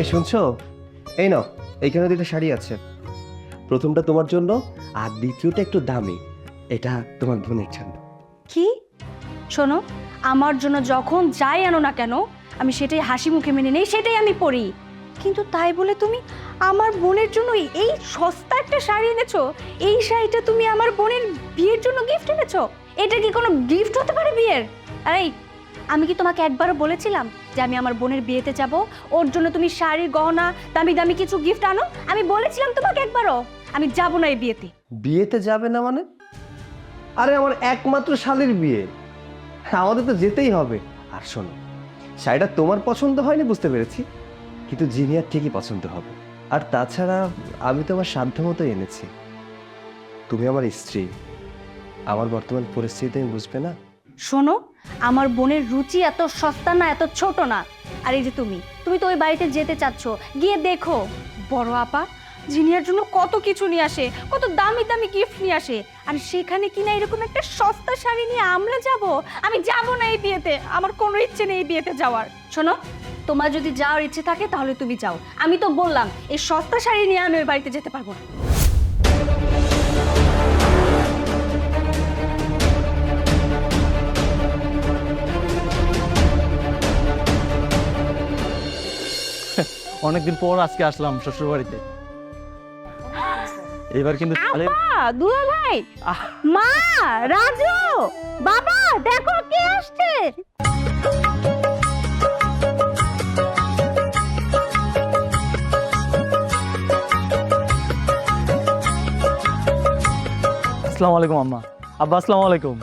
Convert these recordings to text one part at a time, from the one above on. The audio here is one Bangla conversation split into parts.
এই শুনছো? এই নাও, এইখানে দুটো শাড়ি আছে। প্রথমটা তোমার জন্য, আর দ্বিতীয়টা একটু দামি। এটা তোমার বোনের জন্য। কি? শোনো, আমার জন্য যখন যাই আনো না কেন, আমি সেটাই হাসি মুখে মেনে নেই, সেটাই আমি পরি। কিন্তু তাই বলে তুমি আমার বোনের জন্য এই সস্তা একটা শাড়ি এনেছো? এই শাড়িটা তুমি আমার বোনের বিয়ের জন্য গিফট এনেছো? এটা কি কোনো গিফট হতে পারে বিয়ের? আরে আমি কি তোমাকে একবারও বলেছিলাম যে আমি আমার বোনের বিয়েতে যাব? ওর জন্য তুমি শাড়ি, গহনা দামি দামি কিছু গিফট আনো? আমি বলেছিলাম তোমাকে একবারও। আমি যাব না এই বিয়েতে। বিয়েতে যাবে না মানে? আরে আমার একমাত্র শালির বিয়ে। আমাদের তো যেতেই হবে। আর শোনো, শাড়িটা তোমার পছন্দ হয়নি বুঝতে পেরেছি, কিন্তু জিনিয়ার ঠিকই পছন্দ হবে। আর তাছাড়া আমি তো আমার সাধ্য মতো এনেছি। তুমি আমার স্ত্রী। আমার বর্তমান পরিস্থিতি তুমি বুঝবে না? শোনো, আমার বোনের রুচি এত সস্তা না, এত ছোট না। আর এই যে তুমি তুমি তো ওই বাড়িতে যেতে চাচ্ছ, গিয়ে দেখো। বড় আপা জিনিয়ার জন্য কত কিছু নিয়ে আসে, কত দামি দামি গিফট নিয়ে আসে, আর সেখানে কিনা এরকম একটা সস্তা শাড়ি নিয়ে আমরা যাব? আমি যাব না এই বিয়েতে, আমার কোনো ইচ্ছে নেই বিয়েতে যাওয়ার। শোনো, তোমার যদি যাওয়ার ইচ্ছে থাকে তাহলে তুমি যাও। আমি তো বললাম, এই সস্তা শাড়ি নিয়ে আমি ওই বাড়িতে যেতে পারব না। অনেকদিন পর আজকে আসলাম শ্বশুর বাড়িতে এবার কিন্তু দুলা ভাই! মা রাজু! বাবা দেখো কে আসছে। আসসালামু আলাইকুম আম্মা। আব্বা আসসালামু আলাইকুম।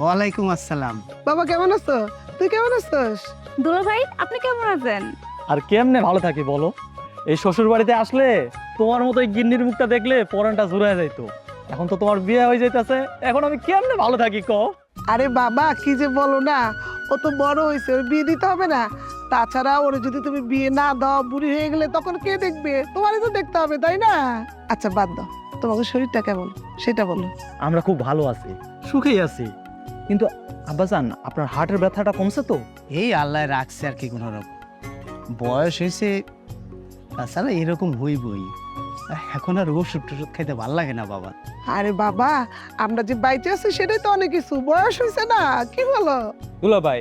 ওয়ালাইকুম আসসালাম। বাবা কেমন আছো? তুই কেমন আছিস? দুলা ভাই আপনি কেমন আছেন? আর কেমনে ভালো থাকি বলো? এই শ্বশুর বাড়িতে আসলে তোমার মতো এই গিন্নির মুখটা দেখলে পরানটা জুড়ে যাইতো। এখন তো তোমার বিয়ে হয়ে যাইতেছে এখন আমি কেমনে ভালো থাকি ক আরে বাবা কি যে বলো না ও তো বড় হয়েছে ওর বিয়ে দিতে হবে না। তাছাড়া ওর যদি তুমি বিয়ে না দাও বুড়ি হয়ে গেলে তখন কে দেখবে? তোমারই তো দেখতে হবে তাই না? আচ্ছা বাদ দাও। তোমাদের শরীরটা কেমন? সেটা বলো। আমরা খুব ভালো আছি সুখেই আছি। কিন্তু আব্বাজান আপনার হার্টের ব্যথাটা কমছে তো? এই আল্লাহ রাখছে আর কি কোনো রকম বয়স হয়েছে তাছাড়া এরকম হইবই এখন আর ওষুধ টষুধ খাইতে ভালো লাগে না বাবা। আরে বাবা আমরা যে বাইচে আছি সেটাই তো অনেক কিছু বয়স হয়েছে না কি বলো দুলা ভাই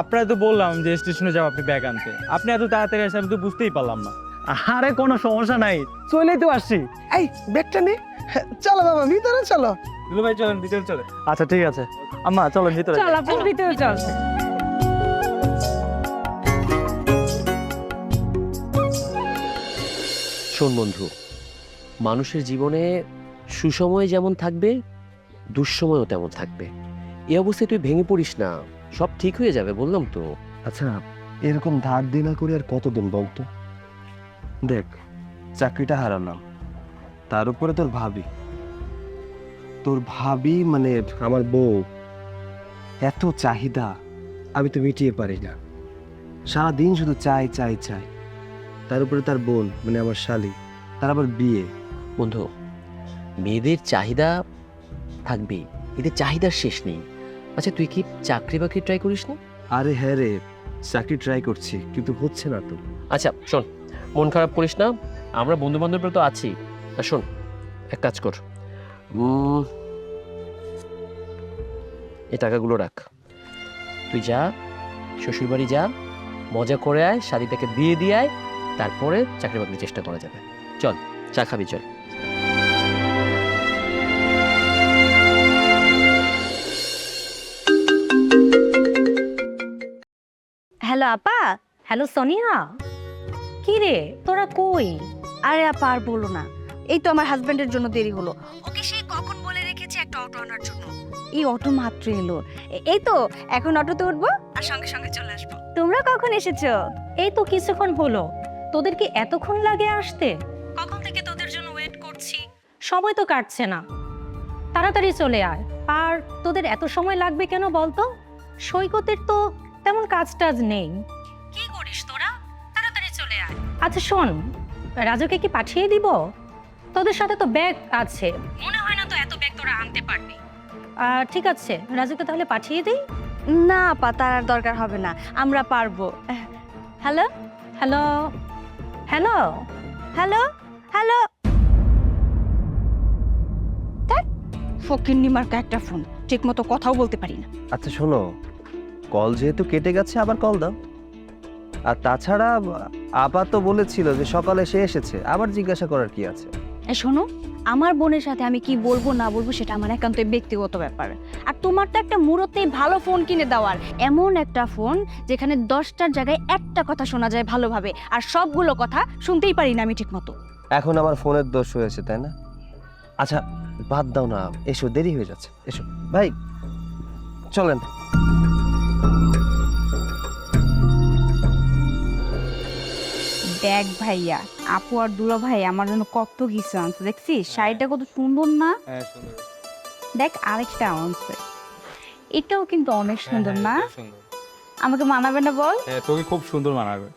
আপনারা তো বললাম যে স্টেশনে যাও আপনি ব্যাগ আনতে। আপনি এত তাড়াতাড়ি আসে আমি তো বুঝতেই পারলাম না। আরে কোনো সমস্যা নাই চলেই তো আসছি। এই ব্যাগটা নে। চলো বাবা ভিতরে চলো। দুলা ভাই চলেন ভিতরে চলে আচ্ছা ঠিক আছে। আম্মা চলেন ভিতরে চল আপনি ভিতরে চল। শোন বন্ধু, মানুষের জীবনে সুসময় যেমন থাকবে, দুঃসময়ও তেমন থাকবে। এই অবস্থায় তুই ভেঙে পড়িস না, সব ঠিক হয়ে যাবে, বললাম তো। আচ্ছা এরকম ধার দিনা করে আর কতদিন বলতো দেখ, চাকরিটা হারালাম, তার উপরে তোর ভাবি। তোর ভাবি মানে আমার বউ। এত চাহিদা, আমি তো মিটিয়ে পারি না। সারাদিন শুধু চাই চাই চাই। তার উপরে তার বোন মানে আমার শালি। তার আবার বিয়ে। বন্ধু মেয়েদের চাহিদা থাকবে এদের চাহিদার শেষ নেই। আচ্ছা তুই কি চাকরি বাকরি ট্রাই করিস না আরে হ্যাঁ রে চাকরি ট্রাই করছি কিন্তু হচ্ছে না তো। আচ্ছা শোন মন খারাপ করিস না আমরা বন্ধু বান্ধবরা তো আছি। আর শোন এক কাজ কর। এই টাকাগুলো রাখ। তুই যা শ্বশুরবাড়ি যা মজা করে আয় শাড়িটাকে বিয়ে দিয়ে আয় তারপরে চাকরি বাকরির চেষ্টা করা যাবে। চল, চা খাবি, চল। হ্যালো আপা, হ্যালো সোনিয়া। কি রে, তোরা কই? আরে আপা, আর বলো না। এই তো আমার হাজবেন্ডের জন্য দেরি হলো। ওকে সেই কখন বলে রেখেছি একটা অটো আনার জন্য? এই অটো মাত্র এলো। এই তো, এখন অটোতে উঠবো? আর সঙ্গে সঙ্গে চলে আসব। তোমরা কখন এসেছ? এই তো কিছুক্ষণ হলো। তোদের কি এতক্ষণ লাগে আসতে? কখন থেকে তোদের জন্য ওয়েট করছি? সময় তো কাটছে না। তাড়াতাড়ি চলে আয়। আর তোদের এত সময় লাগবে কেন বলতো? সৈকতের তো তেমন কাজ টাজ নেই। কি করিস তোরা? তাড়াতাড়ি চলে আয়। আচ্ছা শোন রাজুকে কি পাঠিয়ে দিব? তোদের সাথে তো ব্যাগ আছে। মনে হয় না তো এত ব্যাগ তোরা আনতে পারবি। ঠিক আছে রাজুকে তাহলে পাঠিয়ে দিই? না আপা তার আর দরকার হবে না। আমরা পারব। Hello? Hello? Hello? Hello? Hello? ফকির নিমার্কা একটা ফোন, ঠিকমতো কথাও বলতে পারি না। আচ্ছা শোনো, কল যেহেতু কেটে গেছে, আবার কল দাও। আর তাছাড়া আপা তো বলেছিল যে সকালে সে এসেছে, আবার জিজ্ঞাসা করার কি আছে? শোনো, আমার বোনের সাথে আমি কি বলব, না বলব, সেটা আমার একান্ত ব্যক্তিগত ব্যাপার। আর তোমার তো একটা মুহূর্তেই ভালো ফোন কিনে দেওয়ার। এমন একটা ফোন যেখানে দশটার জায়গায় একটা কথা শোনা যায় ভালোভাবে, আর সবগুলো কথা শুনতেই পারি না আমি ঠিক মতো এখন আমার ফোনের দোষ হয়েছে, তাই না? আচ্ছা বাদ দাও না, এসো, দেরি হয়ে যাচ্ছে, এসো। ভাই, চলেন। দেখ ভাইয়া। আপু আর দুলা ভাই আমার জন্য কত কিছু আনছে দেখছিস? শাড়িটা কত সুন্দর না? দেখ আরেকটা আনছে। এটাও কিন্তু অনেক সুন্দর না? আমাকে মানাবে না বল? হ্যাঁ তোকে খুব সুন্দর মানাবে।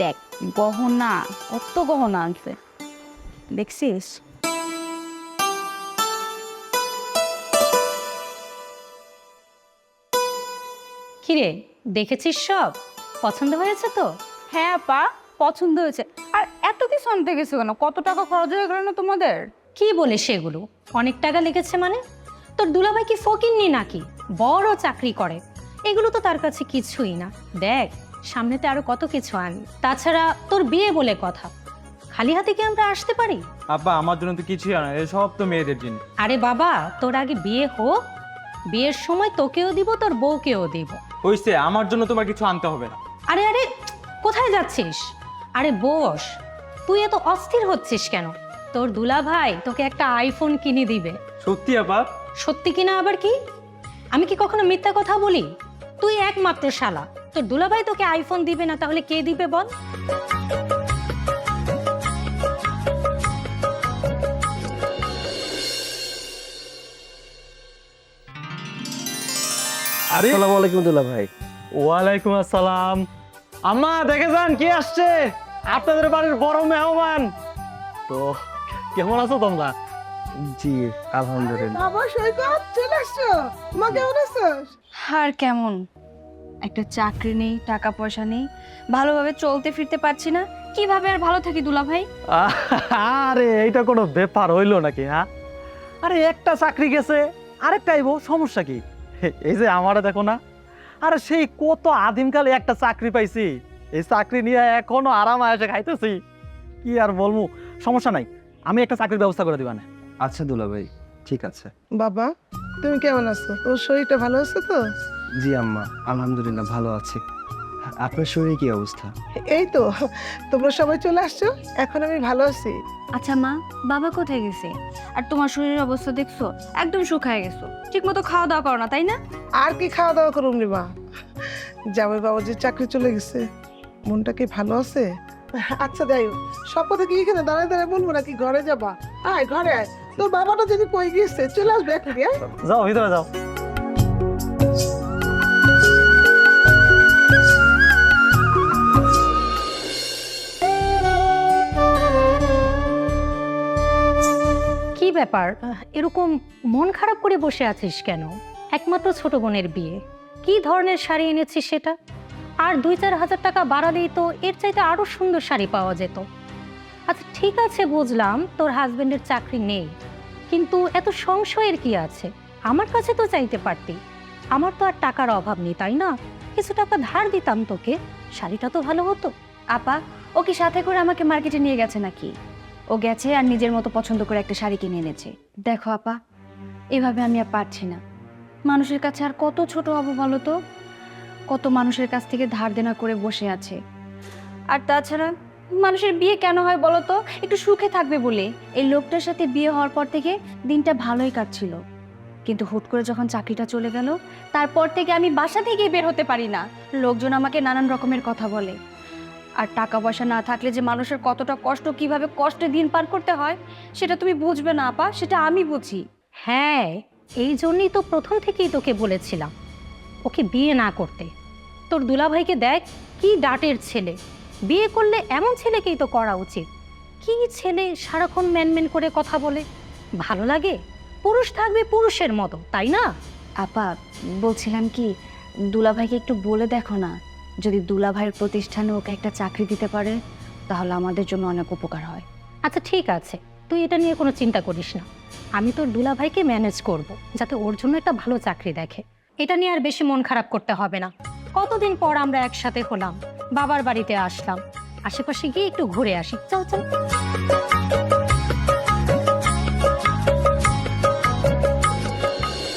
দেখ গহনা কত গহনা আনছে। দেখছিস? কিরে দেখেছিস সব? পছন্দ হয়েছে তো? হ্যাঁ আপা পছন্দ হয়েছে। আর এত কিছু আনতে গেছো কেন? কত টাকা খরচ হয়ে গেল না তোমাদের? কি বলে সেগুলো? অনেক টাকা লেগেছে মানে? তোর দুলাভাই কি ফকিননি নাকি? বড় চাকরি করে। এগুলো তো তার কাছে কিছুই না। দেখ সামনেতে আরও কত কিছু আনি। তাছাড়া তোর বিয়ে বলে কথা। খালি হাতে কি আমরা আসতে পারি? আব্বা আমার জন্য তো কিছুই আনা সব তো মেয়েদের জিনিস আরে বাবা তোর আগে বিয়ে হোক। বিয়ের সময় তোকেও দিব তোর বউকেও দিব। হইছে আমার জন্য তোমার কিছু আনতে হবে না। আরে আরে কোথায় যাচ্ছিস? আরে বস তুই এত অস্থির হচ্ছিস কেন? তোর দুলা ভাই তোকে একটা আইফোন কিনে দিবে। সত্যি আপা সত্যি কিনা আবার কি? আমি কি কখনো মিথ্যা কথা বলি? তুই একমাত্র শালা। তোর দুলাভাই তোকে আইফোন দিবে না তাহলে কে দিবে বল? আরে আসসালামু আলাইকুম দুলা ভাই ওয়ালাইকুম আসসালাম। আম্মা দেখে যান কি আসছে? আপনাদের বাড়ির বড় মেহমান। তো কেমন আছো তোমরা? জি আলহামদুলিল্লাহ। বাবা সৈকত চলে আসছো? মা কেমন আছিস? আর কেমন? একটা চাকরি নেই টাকা পয়সা নেই ভালোভাবে চলতে ফিরতে পারছি না। কীভাবে আর ভালো থাকি দুলা ভাই? আরে এইটা কোনো ব্যাপার হইল নাকি হ্যাঁ? আরে একটা চাকরি গেছে আরেকটা আইবো সমস্যা কি? এই যে আমারে দেখো না আরে সেই কত আদিমকালে একটা চাকরি পাইছি। এই চাকরি নিয়ে এখনও আরাম আয়সে খাইতেছি। কি আর বলব সমস্যা নাই। আমি একটা চাকরির ব্যবস্থা করে দিবানে। আচ্ছা দুলা ভাই ঠিক আছে। বাবা তুমি কেমন আছো? তোর শরীরটা ভালো আছে তো? জি আম্মা আলহামদুলিল্লাহ ভালো আছি। আপনার শরীরে কি অবস্থা? এই তো তোমরা সবাই চলে আসছো? এখন আমি ভালো আছি। আচ্ছা মা বাবা কোথায় গেছে? আর তোমার শরীরের অবস্থা দেখছ একদম শুকায় গেছো। ঠিক মতো খাওয়া দাওয়া করো না তাই না? আর কি খাওয়া দাওয়া করুম রে মা? জামাই বাবা যে চাকরি চলে গেছে মনটা কি ভালো আছে? আচ্ছা যাই হোক সব কথা কি এখানে দাঁড়ায় দাঁড়ায় বলব নাকি ঘরে যাবা? আয় ঘরে আয়। তোর বাবাটা যদি কই গিয়েছে চলে আসবে এখন যাও ভিতরে যাও। ব্যাপার এরকম মন খারাপ করে বসে আছিস কেন? একমাত্র ছোট বোনের বিয়ে। কি ধরনের শাড়ি এনেছিস সেটা? আর দুই চার হাজার টাকা বাড়ালেই তো এর চাইতে আরও সুন্দর শাড়ি পাওয়া যেত। আচ্ছা ঠিক আছে, বুঝলাম তোর হাজবেন্ডের চাকরি নেই। কিন্তু এত সংশয়ের কি আছে? আমার কাছে তো চাইতে পারতি। আমার তো আর টাকার অভাব নেই, তাই না? কিছু টাকা ধার দিতাম তোকে, শাড়িটা তো ভালো হতো। আপা, ও কি সাথে করে আমাকে মার্কেটে নিয়ে গেছে নাকি? ও গেছে আর নিজের মতো পছন্দ করে একটা শাড়ি কিনে এনেছে। দেখো আপা, এভাবে আমি আর পারছি না। মানুষের কাছে আর কত ছোট হব বলো তো? কত মানুষের কাছ থেকে ধার দেনা করে বসে আছে। আর তাছাড়া মানুষের বিয়ে কেন হয় বলো তো? একটু সুখে থাকবে বলে। এই লোকটার সাথে বিয়ে হওয়ার পর থেকে দিনটা ভালোই কাটছিল। কিন্তু হুট করে যখন চাকরিটা চলে গেল, তারপর থেকে আমি বাসা থেকেই বের হতে পারি না। লোকজন আমাকে নানান রকমের কথা বলে। আর টাকা পয়সা না থাকলে যে মানুষের কতটা কষ্ট কীভাবে কষ্টে দিন পার করতে হয় সেটা তুমি বুঝবে না আপা সেটা আমি বুঝি। হ্যাঁ এই জন্যই তো প্রথম থেকেই তোকে বলেছিলাম ওকে বিয়ে না করতে। তোর দুলাভাইকে দেখ কি ডাটের ছেলে। বিয়ে করলে এমন ছেলেকেই তো করা উচিত। কি ছেলে সারাক্ষণ ম্যানম্যান করে কথা বলে? ভালো লাগে? পুরুষ থাকবে পুরুষের মতো তাই না? আপা বলছিলাম কি দুলাভাইকে একটু বলে দেখো না। যদি দুলা দুলাভাইয়ের প্রতিষ্ঠানে ওকে একটা চাকরি দিতে পারে, তাহলে আমাদের জন্য অনেক উপকার হয়। আচ্ছা ঠিক আছে। তুই এটা নিয়ে কোনো চিন্তা করিস না। আমি তোর দুলাভাইকে ম্যানেজ করব, যাতে ওর জন্য একটা ভালো চাকরি দেখে। এটা নিয়ে আর বেশি মন খারাপ করতে হবে না। কতদিন পর আমরা একসাথে হলাম, বাবার বাড়িতে আসলাম। আশেপাশে গিয়ে একটু ঘুরে আসি। চল চল।